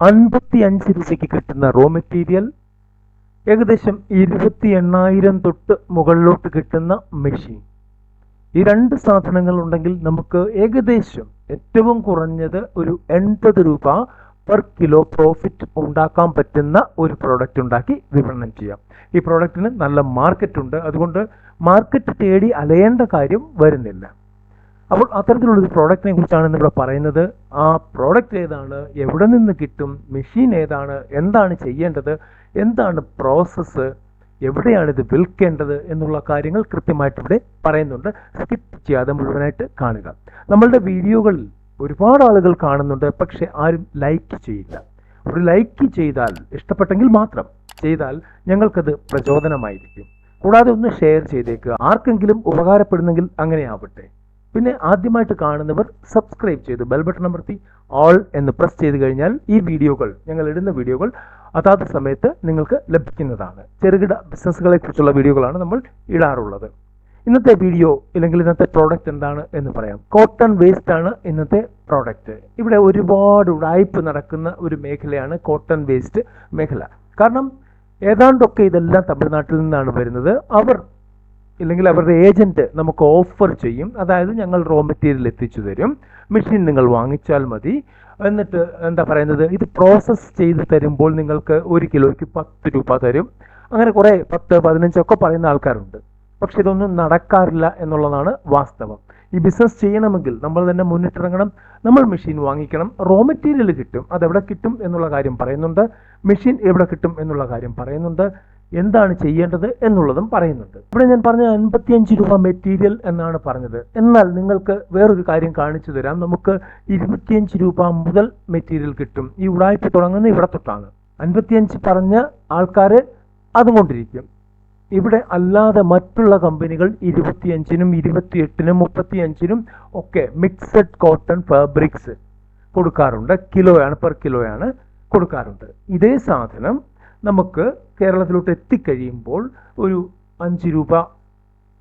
അൻപത്തി അഞ്ച് രൂപയ്ക്ക് കിട്ടുന്ന റോ മെറ്റീരിയൽ ഏകദേശം ഇരുപത്തി എണ്ണായിരം തൊട്ട് മുകളിലോട്ട് കിട്ടുന്ന മെഷീൻ ഈ രണ്ട് സാധനങ്ങൾ ഉണ്ടെങ്കിൽ നമുക്ക് ഏകദേശം ഏറ്റവും കുറഞ്ഞത് ഒരു എൺപത് രൂപ പെർ കിലോ പ്രോഫിറ്റ് ഉണ്ടാക്കാൻ പറ്റുന്ന ഒരു പ്രോഡക്റ്റ് ഉണ്ടാക്കി വിപണനം ചെയ്യാം. ഈ പ്രോഡക്റ്റിന് നല്ല മാർക്കറ്റ് ഉണ്ട്. അതുകൊണ്ട് മാർക്കറ്റ് തേടി അലയേണ്ട കാര്യം വരുന്നില്ല. അപ്പോൾ അത്തരത്തിലുള്ള ഒരു പ്രോഡക്റ്റിനെ കുറിച്ചാണ് ഇവിടെ പറയുന്നത്. ആ പ്രോഡക്റ്റ് ഏതാണ്? എവിടെ നിന്ന് കിട്ടും? മെഷീൻ ഏതാണ്? എന്താണ് ചെയ്യേണ്ടത്? എന്താണ് പ്രോസസ്സ് എവിടെയാണ് ഇത് വിൽക്കേണ്ടത്? എന്നുള്ള കാര്യങ്ങൾ കൃത്യമായിട്ട് ഇവിടെ പറയുന്നുണ്ട്. സ്കിപ്പ് ചെയ്യാതെ മുഴുവനായിട്ട് കാണുക. നമ്മളുടെ വീഡിയോകളിൽ ഒരുപാട് ആളുകൾ കാണുന്നുണ്ട്. പക്ഷെ ആരും ലൈക്ക് ചെയ്യില്ല. ഒരു ലൈക്ക് ചെയ്താൽ ഇഷ്ടപ്പെട്ടെങ്കിൽ മാത്രം ചെയ്താൽ ഞങ്ങൾക്കത് പ്രചോദനമായിരിക്കും. കൂടാതെ ഒന്ന് ഷെയർ ചെയ്തേക്കുക ആർക്കെങ്കിലും ഉപകാരപ്പെടുന്നെങ്കിൽ അങ്ങനെ ആവട്ടെ പിന്നെ ആദ്യമായിട്ട് കാണുന്നവർ സബ്സ്ക്രൈബ് ചെയ്ത് ബെൽ ബട്ടൺ അമർത്തി ഓൾ എന്ന് പ്രസ് ചെയ്ത് കഴിഞ്ഞാൽ ഈ വീഡിയോകൾ ഞങ്ങൾ ഇടുന്ന വീഡിയോകൾ അതാത് സമയത്ത് നിങ്ങൾക്ക് ലഭിക്കുന്നതാണ്. ചെറുകിട ബിസിനസ്സുകളെ കുറിച്ചുള്ള വീഡിയോകളാണ് നമ്മൾ ഇടാറുള്ളത്. ഇന്നത്തെ വീഡിയോ അല്ലെങ്കിൽ ഇന്നത്തെ പ്രോഡക്റ്റ് എന്താണ് എന്ന് പറയാം. കോട്ടൺ വേസ്റ്റ് ആണ് ഇന്നത്തെ പ്രോഡക്റ്റ് ഇവിടെ ഒരുപാട് ഉടായ്പ് നടക്കുന്ന ഒരു മേഖലയാണ് കോട്ടൺ വേസ്റ്റ് മേഖല. കാരണം ഏതാണ്ടൊക്കെ ഇതെല്ലാം തമിഴ്നാട്ടിൽ നിന്നാണ് വരുന്നത്. അവർ ഇല്ലെങ്കിൽ അവരുടെ ഏജന്റ് നമുക്ക് ഓഫർ ചെയ്യും. അതായത് ഞങ്ങൾ റോ മെറ്റീരിയൽ എത്തിച്ചു തരും. മെഷീൻ നിങ്ങൾ വാങ്ങിച്ചാൽ മതി. എന്നിട്ട് എന്താ പറയുന്നത്? ഇത് പ്രോസസ്സ് ചെയ്ത് തരുമ്പോൾ നിങ്ങൾക്ക് ഒരു കിലോയ്ക്ക് പത്ത് രൂപ തരും. അങ്ങനെ കുറേ പത്ത് പതിനഞ്ചൊക്കെ പറയുന്ന ആൾക്കാരുണ്ട്. പക്ഷെ ഇതൊന്നും നടക്കാറില്ല എന്നുള്ളതാണ് വാസ്തവം. ഈ ബിസിനസ് ചെയ്യണമെങ്കിൽ നമ്മൾ തന്നെ മുന്നിട്ടിറങ്ങണം. നമ്മൾ മെഷീൻ വാങ്ങിക്കണം. റോ മെറ്റീരിയൽ കിട്ടും. അതെവിടെ കിട്ടും എന്നുള്ള കാര്യം പറയുന്നുണ്ട്. മെഷീൻ എവിടെ കിട്ടും എന്നുള്ള കാര്യം പറയുന്നുണ്ട്. എന്താണ് ചെയ്യേണ്ടത് എന്നുള്ളതും പറയുന്നുണ്ട്. ഇവിടെ ഞാൻ പറഞ്ഞ അൻപത്തിയഞ്ച് രൂപ മെറ്റീരിയൽ എന്നാണ് പറഞ്ഞത്. എന്നാൽ നിങ്ങൾക്ക് വേറൊരു കാര്യം കാണിച്ചു തരാം. നമുക്ക് ഇരുപത്തിയഞ്ച് രൂപ മുതൽ മെറ്റീരിയൽ കിട്ടും. ഈ ഉടായ്പ തുടങ്ങുന്ന ഇവിടെ തൊട്ടാണ്. അൻപത്തിയഞ്ച് പറഞ്ഞ ആൾക്കാർ അതും കൊണ്ടിരിക്കും. ഇവിടെ അല്ലാതെ മറ്റുള്ള കമ്പനികൾ ഇരുപത്തിയഞ്ചിനും ഇരുപത്തിയെട്ടിനും മുപ്പത്തിയഞ്ചിനും ഒക്കെ മിക്സഡ് കോട്ടൺ ഫാബ്രിക്സ് കൊടുക്കാറുണ്ട്. കിലോയാണ് പെർ കിലോയാണ് കൊടുക്കാറുണ്ട്. ഇതേ സാധനം നമുക്ക് കേരളത്തിലോട്ട് എത്തിക്കഴിയുമ്പോൾ ഒരു അഞ്ച് രൂപ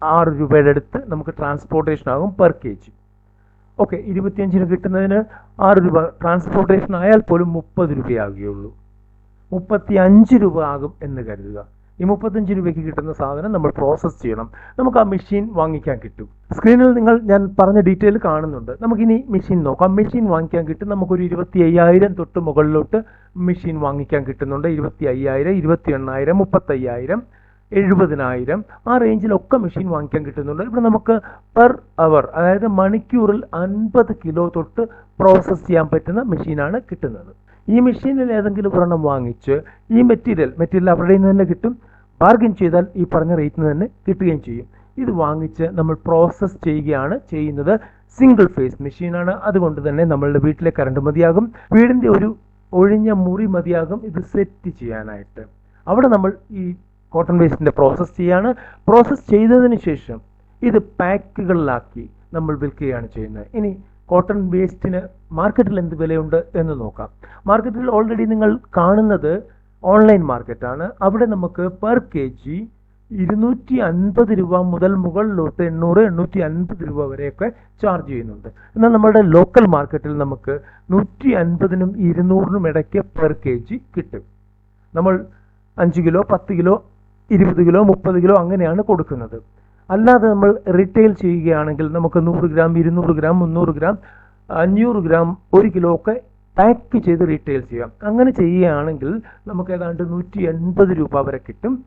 ആറ് രൂപയുടെ അടുത്ത് നമുക്ക് ട്രാൻസ്പോർട്ടേഷൻ ആകും പെർ കെ ജി ഓക്കെ ഇരുപത്തിയഞ്ചിന് കിട്ടുന്നതിന് ആറ് രൂപ. ട്രാൻസ്പോർട്ടേഷൻ ആയാൽ പോലും മുപ്പത് രൂപയാകുകയുള്ളൂ. മുപ്പത്തി അഞ്ച് രൂപ ആകും എന്ന് കരുതുക. ഈ മുപ്പത്തഞ്ച് രൂപയ്ക്ക് കിട്ടുന്ന സാധനം നമ്മൾ പ്രോസസ്സ് ചെയ്യണം. നമുക്ക് ആ മെഷീൻ വാങ്ങിക്കാൻ കിട്ടും. സ്ക്രീനിൽ നിങ്ങൾ ഞാൻ പറഞ്ഞ ഡീറ്റെയിൽ കാണുന്നുണ്ട്. നമുക്കിനി മെഷീൻ നോക്കാം. മെഷീൻ വാങ്ങിക്കാൻ കിട്ടും. നമുക്കൊരു ഇരുപത്തി അയ്യായിരം തൊട്ട് മുകളിലോട്ട് മെഷീൻ വാങ്ങിക്കാൻ കിട്ടുന്നുണ്ട്. ഇരുപത്തി അയ്യായിരം ഇരുപത്തി എണ്ണായിരം മുപ്പത്തയ്യായിരം എഴുപതിനായിരം ആ റേഞ്ചിലൊക്കെ മെഷീൻ വാങ്ങിക്കാൻ കിട്ടുന്നുണ്ട്. ഇവിടെ നമുക്ക് പെർ അവർ അതായത് മണിക്കൂറിൽ അൻപത് കിലോ തൊട്ട് പ്രോസസ്സ് ചെയ്യാൻ പറ്റുന്ന മെഷീനാണ് കിട്ടുന്നത്. ഈ മെഷീനിൽ ഏതെങ്കിലും ഒരെണ്ണം വാങ്ങിച്ച് ഈ മെറ്റീരിയൽ മെറ്റീരിയൽ അവരുടെ നിന്ന് തന്നെ കിട്ടും. ബാർഗൻ ചെയ്താൽ ഈ പറഞ്ഞ റേറ്റിന് തന്നെ കിട്ടുകയും ചെയ്യും. ഇത് വാങ്ങിച്ച് നമ്മൾ പ്രോസസ്സ് ചെയ്യുകയാണ് ചെയ്യുന്നത്. സിംഗിൾ ഫേസ് മെഷീനാണ് അതുകൊണ്ട് തന്നെ നമ്മളുടെ വീട്ടിലെ കറണ്ട് മതിയാകും. വീടിന്റെ ഒരു ഒഴിഞ്ഞ മുറി മതിയാകും. ഇത് സെറ്റ് ചെയ്യാനായിട്ട്. അവിടെ നമ്മൾ ഈ കോട്ടൺ വേസ്റ്റിന്റെ പ്രോസസ്സ് ചെയ്യാണ്. പ്രോസസ്സ് ചെയ്തതിന് ശേഷം ഇത് പാക്കുകളിലാക്കി നമ്മൾ വിൽക്കുകയാണ് ചെയ്യുന്നത്. ഇനി കോട്ടൺ വേസ്റ്റിന് മാർക്കറ്റിൽ എന്ത് വിലയുണ്ട് എന്ന് നോക്കാം. മാർക്കറ്റിൽ ഓൾറെഡി നിങ്ങൾ കാണുന്നത് ഓൺലൈൻ മാർക്കറ്റാണ്. അവിടെ നമുക്ക് പെർ കെ ജി ഇരുന്നൂറ്റി അൻപത് രൂപ മുതൽ മുകളിലോട്ട് എണ്ണൂറ് എണ്ണൂറ്റി അൻപത് രൂപ വരെയൊക്കെ ചാർജ് ചെയ്യുന്നുണ്ട്. എന്നാൽ നമ്മുടെ ലോക്കൽ മാർക്കറ്റിൽ നമുക്ക് നൂറ്റി അൻപതിനും ഇരുന്നൂറിനും ഇടയ്ക്ക് പെർ കെ ജി കിട്ടും. നമ്മൾ അഞ്ച് കിലോ പത്ത് കിലോ ഇരുപത് കിലോ മുപ്പത് കിലോ അങ്ങനെയാണ് കൊടുക്കുന്നത്. അല്ലാതെ നമ്മൾ റീറ്റെയിൽ ചെയ്യുകയാണെങ്കിൽ നമുക്ക് നൂറ് ഗ്രാം ഇരുന്നൂറ് ഗ്രാം മുന്നൂറ് ഗ്രാം അഞ്ഞൂറ് ഗ്രാം ഒരു കിലോ ഒക്കെ പാക്ക് ചെയ്ത് റീറ്റെയിൽ ചെയ്യാം. അങ്ങനെ ചെയ്യുകയാണെങ്കിൽ നമുക്ക് ഏതാണ്ട് നൂറ്റി എൺപത് രൂപ വരെ കിട്ടും.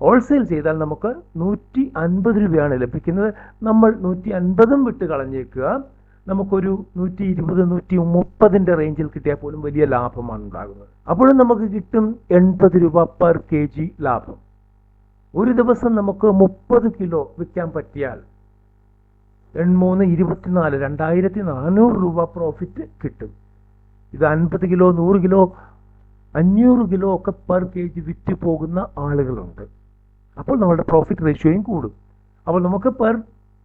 ഹോൾസെയിൽ ചെയ്താൽ നമുക്ക് നൂറ്റി അൻപത് രൂപയാണ് ലഭിക്കുന്നത്. നമ്മൾ നൂറ്റി അൻപതും വിട്ട് കളഞ്ഞേക്കുക. നമുക്കൊരു നൂറ്റി ഇരുപത് നൂറ്റി മുപ്പതിന്റെ റേഞ്ചിൽ കിട്ടിയാൽ പോലും വലിയ ലാഭമാണ് ഉണ്ടാകുന്നത്. അപ്പോഴും നമുക്ക് കിട്ടും എൺപത് രൂപ പെർ കെ ജി ലാഭം. ഒരു ദിവസം നമുക്ക് മുപ്പത് കിലോ വിൽക്കാൻ പറ്റിയാൽ എൺമൂന്ന് ഇരുപത്തിനാല് രണ്ടായിരത്തി നാനൂറ് രൂപ പ്രോഫിറ്റ് കിട്ടും. ഇത് അൻപത് കിലോ നൂറ് കിലോ അഞ്ഞൂറ് കിലോ ഒക്കെ പെർ കെ ജി വിറ്റ് പോകുന്ന ആളുകളുണ്ട്. അപ്പോൾ നമ്മുടെ പ്രോഫിറ്റ് റേഷ്യോയും കൂടും. അപ്പോൾ നമുക്ക് പെർ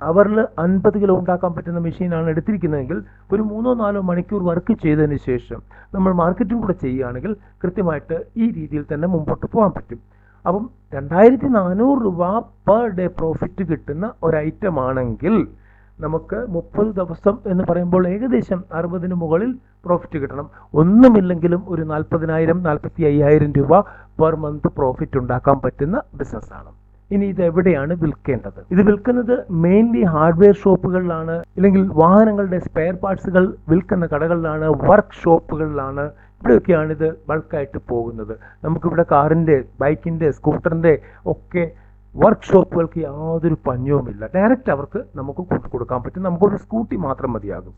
അവറിൽ അൻപത് കിലോ ഉണ്ടാക്കാൻ പറ്റുന്ന മെഷീനാണ് എടുത്തിരിക്കുന്നതെങ്കിൽ ഒരു മൂന്നോ നാലോ മണിക്കൂർ വർക്ക് ചെയ്തതിന് ശേഷം നമ്മൾ മാർക്കറ്റും കൂടെ ചെയ്യുകയാണെങ്കിൽ കൃത്യമായിട്ട് ഈ രീതിയിൽ തന്നെ മുമ്പോട്ട് പോകാൻ പറ്റും. അപ്പം രണ്ടായിരത്തി നാനൂറ് രൂപ പെർ ഡേ പ്രോഫിറ്റ് കിട്ടുന്ന ഒരു ഐറ്റം ആണെങ്കിൽ നമുക്ക് മുപ്പത് ദിവസം എന്ന് പറയുമ്പോൾ ഏകദേശം അറുപതിന് മുകളിൽ പ്രോഫിറ്റ് കിട്ടണം. ഒന്നുമില്ലെങ്കിലും ഒരു നാൽപ്പതിനായിരം നാൽപ്പത്തി അയ്യായിരം രൂപ പെർ മന്ത് പ്രോഫിറ്റ് ഉണ്ടാക്കാൻ പറ്റുന്ന ബിസിനസ്സാണ് ഇനി ഇത് എവിടെയാണ് വിൽക്കേണ്ടത്? ഇത് വിൽക്കുന്നത് മെയിൻലി ഹാർഡ്വെയർ ഷോപ്പുകളിലാണ് അല്ലെങ്കിൽ വാഹനങ്ങളുടെ സ്പെയർ പാർട്സുകൾ വിൽക്കുന്ന കടകളിലാണ് വർക്ക് ഷോപ്പുകളിലാണ് ഇവിടെയൊക്കെയാണ് ഇത് ബൾക്കായിട്ട് പോകുന്നത്. നമുക്കിവിടെ കാറിന്റെ ബൈക്കിന്റെ സ്കൂട്ടറിന്റെ ഒക്കെ വർക്ക് ഷോപ്പുകൾക്ക് യാതൊരു പഞ്ഞവുമില്ല. ഡയറക്റ്റ് അവർക്ക് നമുക്ക് കൊടുക്കാൻ പറ്റും. നമുക്കൊരു സ്കൂട്ടി മാത്രം മതിയാകും.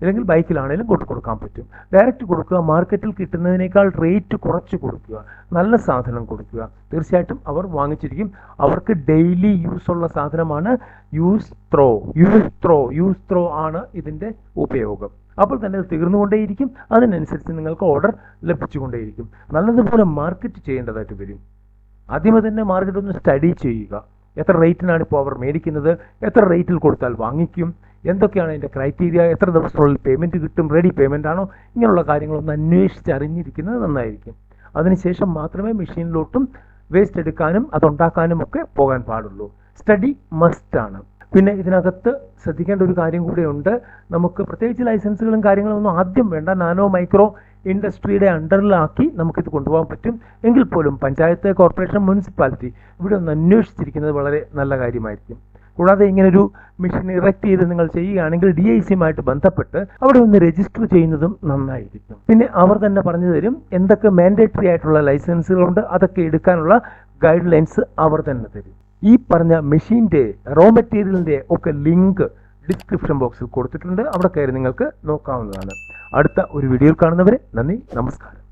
അല്ലെങ്കിൽ ബൈക്കിലാണെങ്കിലും കൊണ്ടു കൊടുക്കാൻ പറ്റും. ഡയറക്റ്റ് കൊടുക്കുക മാർക്കറ്റിൽ കിട്ടുന്നതിനേക്കാൾ റേറ്റ് കുറച്ച് കൊടുക്കുക നല്ല സാധനം കൊടുക്കുക. തീർച്ചയായിട്ടും അവർ വാങ്ങിച്ചിരിക്കും. അവർക്ക് ഡെയിലി യൂസ് ഉള്ള സാധനമാണ് use throw use throw use throw ആണ് ഇതിന്റെ ഉപയോഗം. അപ്പോൾ തന്നെ അത് തീർന്നുകൊണ്ടേയിരിക്കും. അതിനനുസരിച്ച് നിങ്ങൾക്ക് ഓർഡർ ലഭിച്ചുകൊണ്ടേയിരിക്കും. നല്ലതുപോലെ മാർക്കറ്റ് ചെയ്യേണ്ടതായിട്ട് വരും. ആദ്യമേ തന്നെ മാർക്കറ്റ് ഒന്ന് സ്റ്റഡി ചെയ്യുക. എത്ര റേറ്റിനാണ് ഇപ്പോൾ അവർ മേടിക്കുന്നത്? എത്ര റേറ്റിൽ കൊടുത്താൽ വാങ്ങിക്കും? എന്തൊക്കെയാണ് അതിന്റെ ക്രൈറ്റീരിയ എത്ര ദിവസത്തിനുള്ളിൽ പേയ്മെന്റ് കിട്ടും? റെഡി പേയ്മെന്റ് ആണോ? ഇങ്ങനെയുള്ള കാര്യങ്ങളൊന്ന് അന്വേഷിച്ച് അറിഞ്ഞിരിക്കുന്നത് നന്നായിരിക്കും. അതിനുശേഷം മാത്രമേ മെഷീനിലോട്ടും വേസ്റ്റ് എടുക്കാനും അതുണ്ടാക്കാനും ഒക്കെ പോകാൻ പാടുള്ളൂ. സ്റ്റഡി മസ്റ്റാണ് പിന്നെ ഇതിനകത്ത് ശ്രദ്ധിക്കേണ്ട ഒരു കാര്യം കൂടെയുണ്ട് നമുക്ക് പ്രത്യേകിച്ച് ലൈസൻസുകളും കാര്യങ്ങളും ഒന്നും ആദ്യം വേണ്ട. നാനോ മൈക്രോ ഇൻഡസ്ട്രിയുടെ അണ്ടറിലാക്കി നമുക്കിത് കൊണ്ടുപോകാൻ പറ്റും. എങ്കിൽ പോലും പഞ്ചായത്ത് കോർപ്പറേഷൻ മുനിസിപ്പാലിറ്റി ഇവിടെ ഒന്ന് അന്വേഷിച്ചിരിക്കുന്നത് വളരെ നല്ല കാര്യമായിരിക്കും. കൂടാതെ ഇങ്ങനൊരു മിഷൻ ഇറക്ട് ചെയ്ത് നിങ്ങൾ ചെയ്യുകയാണെങ്കിൽ ഡി ഐ സിയുമായിട്ട് ബന്ധപ്പെട്ട് അവിടെ ഒന്ന് രജിസ്റ്റർ ചെയ്യുന്നതും നന്നായിരിക്കും. പിന്നെ അവർ തന്നെ പറഞ്ഞു തരും എന്തൊക്കെ മാൻഡേറ്ററി ആയിട്ടുള്ള ലൈസൻസുകളുണ്ട് അതൊക്കെ എടുക്കാനുള്ള ഗൈഡ് ലൈൻസ് അവർ തന്നെ തരും. ഈ പറഞ്ഞ മെഷീന്റെ റോ മെറ്റീരിയലിന്റെ ഒക്കെ ലിങ്ക് ഡിസ്ക്രിപ്ഷൻ ബോക്സിൽ കൊടുത്തിട്ടുണ്ട്. അവിടെ കയറി നിങ്ങൾക്ക് നോക്കാവുന്നതാണ്. അടുത്ത ഒരു വീഡിയോയിൽ കാണുന്നവരെ നന്ദി നമസ്കാരം.